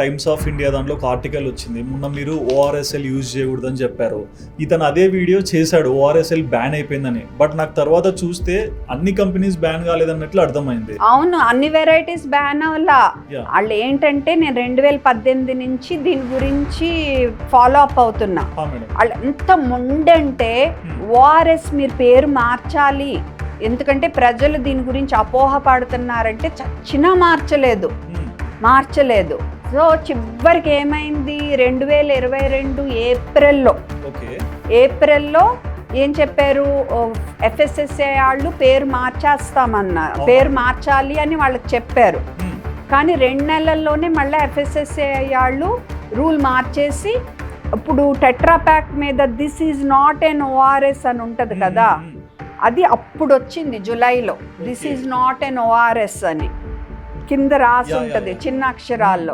Times of India దాంట్లో ఒక article వచ్చింది. మొన్న మీరు ఓఆర్ఎస్ఎల్ యూజ్ చేయకూడదని చెప్పారు. ఇతను అదే వీడియో చేశాడు. ఓఆర్ఎస్ఎల్ బ్యాన్ అయిపోయిందని. బట్ నాకు తర్వాత చూస్తే అన్ని కంపెనీస్ బ్యాన్ కాలేదన్నట్లు అర్థమైంది. అవును అన్ని వెరైటీస్ బ్యాన్ అవ్వలా Yeah. వాళ్ళు ఏంటంటే నేను రెండు వేల పద్దెనిమిది నుంచి దీని గురించి ఫాలో అప్ అవుతున్నా వాళ్ళు ఎంత ముండంటే ఓఆర్ఎస్ మీరు పేరు మార్చాలి. ఎందుకంటే ప్రజలు దీని గురించి అపోహ పడుతున్నారంటే చచ్చినా మార్చలేదు. Hmm. మార్చలేదు. సో చివరికి ఏమైంది రెండు వేల ఇరవై రెండు ఏప్రిల్లో ఏప్రిల్లో ఏం చెప్పారు ఎఫ్ఎస్ఎస్ఏ వాళ్ళు పేరు మార్చేస్తామన్నారు. పేరు మార్చాలి అని వాళ్ళకి చెప్పారు. కానీ రెండు నెలల్లోనే మళ్ళీ ఎఫ్ఎస్ఎస్ఏ వాళ్ళు రూల్ మార్చేసి ఇప్పుడు టెట్రా ప్యాక్ మీద this is not an ORS అని ఉంటుంది కదా. అది అప్పుడు వచ్చింది జూలైలో this. Is not an ORS అని కింద రాసి ఉంటుంది. చిన్న అక్షరాల్లో